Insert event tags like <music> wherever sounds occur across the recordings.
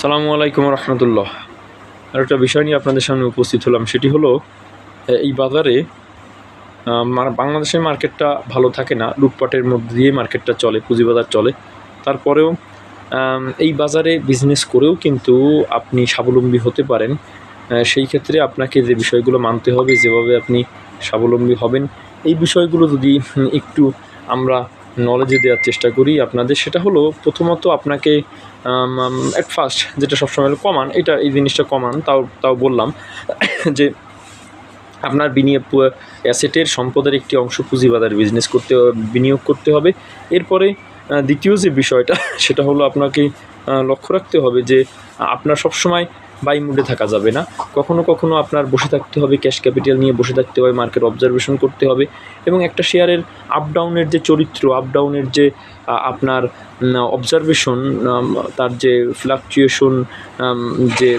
সালামু আলাইকুম রহমতুল্লাহ। আর একটা বিষয় নিয়ে আপনাদের সামনে উপস্থিত হলাম, সেটি হলো এই বাজারে বাংলাদেশের মার্কেটটা ভালো থাকে না, লুটপাটের মধ্যে দিয়ে মার্কেটটা চলে, পুঁজিবাজার চলে। তারপরেও এই বাজারে বিজনেস করেও কিন্তু আপনি স্বাবলম্বী হতে পারেন। সেই ক্ষেত্রে আপনাকে যে বিষয়গুলো মানতে হবে, যেভাবে আপনি স্বাবলম্বী হবেন, এই বিষয়গুলো যদি একটু আমরা নলেজে দেওয়ার চেষ্টা করি আপনাদের। সেটা হলো, প্রথমত আপনাকে অ্যাট ফার্স্ট যেটা সবসময় হলো কমান এটা এই জিনিসটা কমান তাও তাও বললাম <coughs> যে আপনার বিনিয়োগ অ্যাসেটের সম্পদের একটি অংশ পুঁজিবাজারে বিজনেস করতে, বিনিয়োগ করতে হবে। এরপরে দ্বিতীয় যে বিষয়টা, <laughs> সেটা হলো আপনাকে লক্ষ্য রাখতে হবে যে আপনার সবসময় বাই মুডে থাকা যাবে না। কখনো কখনো আপনার বসে থাকতে হবে, ক্যাশ ক্যাপিটাল নিয়ে বসে থাকতে হবে মার্কেট অবজারভেশন করতে হবে এবং একটা শেয়ারের আপ ডাউনের যে চরিত্র আপ ডাউনের যে আপনার অবজারভেশন তার যে ফ্লাকচুয়েশন যে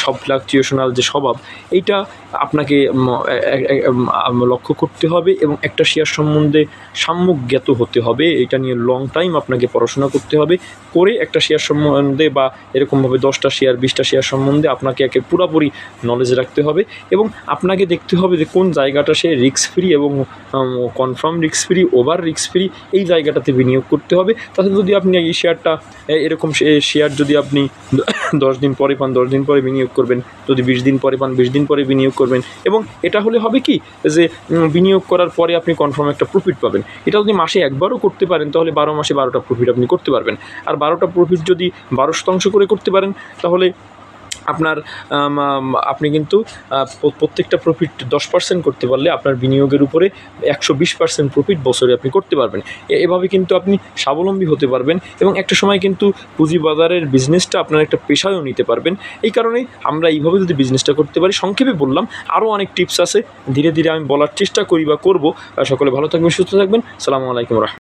সব ফ্লাকচুয়েশনাল যে স্বভাব, এইটা আপনাকে লক্ষ্য করতে হবে এবং একটা শেয়ার সম্বন্ধে সাম্যক জ্ঞাত হতে হবে। এটা নিয়ে লং টাইম আপনাকে পড়াশোনা করতে হবে। করে একটা শেয়ার সম্বন্ধে বা এরকমভাবে দশটা শেয়ার বিশটা শেয়ার সম্বন্ধে আপনাকে একে পুরোপুরি নলেজ রাখতে হবে এবং আপনাকে দেখতে হবে যে কোন জায়গাটা সে রিস্ক ফ্রি এবং কনফার্ম রিক্স ফ্রি ওভার রিস্ক ফ্রি এই জায়গাটাতে বিনিয়োগ করতে হবে। তাতে যদি আপনি এই শেয়ারটা এরকম শেয়ার যদি আপনি <coughs> দশ দিন পরে পান, দশ দিন পরে বিনিয়োগ করবেন, যদি বিশ দিন পরে পান, বিশ দিন পরে বিনিয়োগ করবেন, এবং এটা হলে হবে কি যে বিনিয়োগ করার পরে আপনি কনফার্ম একটা প্রফিট পাবেন। এটা যদি মাসে একবারও করতে পারেন, তাহলে বারো মাসে বারোটা প্রফিট আপনি করতে পারবেন। আর বারোটা প্রফিট যদি বারো শতাংশ করে করতে পারেন, তাহলে আপনার আপনি কিন্তু প্রত্যেকটা প্রফিট দশ পার্সেন্ট করতে পারলে আপনার বিনিয়োগের উপরে একশো বিশ পার্সেন্ট প্রফিট বছরে আপনি করতে পারবেন। এভাবে কিন্তু আপনি স্বাবলম্বী হতে পারবেন এবং একটা সময় কিন্তু পুঁজিবাজারের বিজনেসটা আপনার একটা পেশায়ও নিতে পারবেন। এই কারণেই আমরা এইভাবে যদি বিজনেসটা করতে পারি, সংক্ষেপে বললাম, আরও অনেক টিপস আছে। ধীরে ধীরে আমি বলার চেষ্টা করি বা করব। সকলে ভালো থাকবেন, সুস্থ থাকবেন। সালামু আলাইকুম রহমতুল্লাহ।